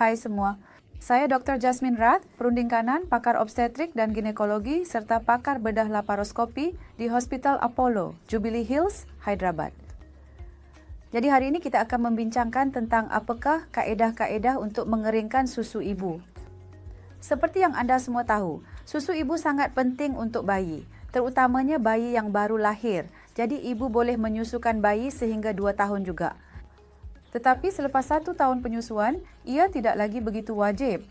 Hai semua. Saya Dr. Jasmine Rath, perunding kanan, pakar obstetrik dan ginekologi serta pakar bedah laparoskopi di Hospital Apollo, Jubilee Hills, Hyderabad. Jadi hari ini kita akan membincangkan tentang apakah kaedah-kaedah untuk mengeringkan susu ibu. Seperti yang anda semua tahu, susu ibu sangat penting untuk bayi, terutamanya bayi yang baru lahir. Jadi ibu boleh menyusukan bayi sehingga 2 tahun juga. Tetapi selepas satu tahun penyusuan, ia tidak lagi begitu wajib.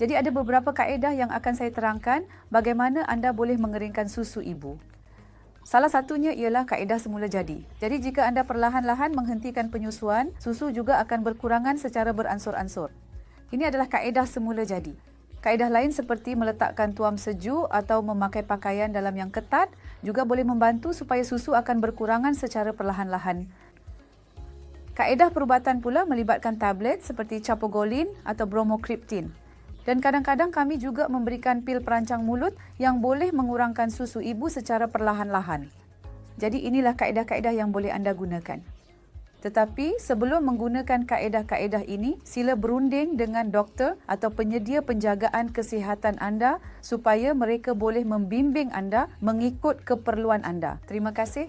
Jadi ada beberapa kaedah yang akan saya terangkan bagaimana anda boleh mengeringkan susu ibu. Salah satunya ialah kaedah semula jadi. Jadi jika anda perlahan-lahan menghentikan penyusuan, susu juga akan berkurangan secara beransur-ansur. Ini adalah kaedah semula jadi. Kaedah lain seperti meletakkan tuam sejuk atau memakai pakaian dalam yang ketat juga boleh membantu supaya susu akan berkurangan secara perlahan-lahan. Kaedah perubatan pula melibatkan tablet seperti capogolin atau bromokriptin. Dan kadang-kadang kami juga memberikan pil perancang mulut yang boleh mengurangkan susu ibu secara perlahan-lahan. Jadi inilah kaedah-kaedah yang boleh anda gunakan. Tetapi sebelum menggunakan kaedah-kaedah ini, sila berunding dengan doktor atau penyedia penjagaan kesihatan anda supaya mereka boleh membimbing anda mengikut keperluan anda. Terima kasih.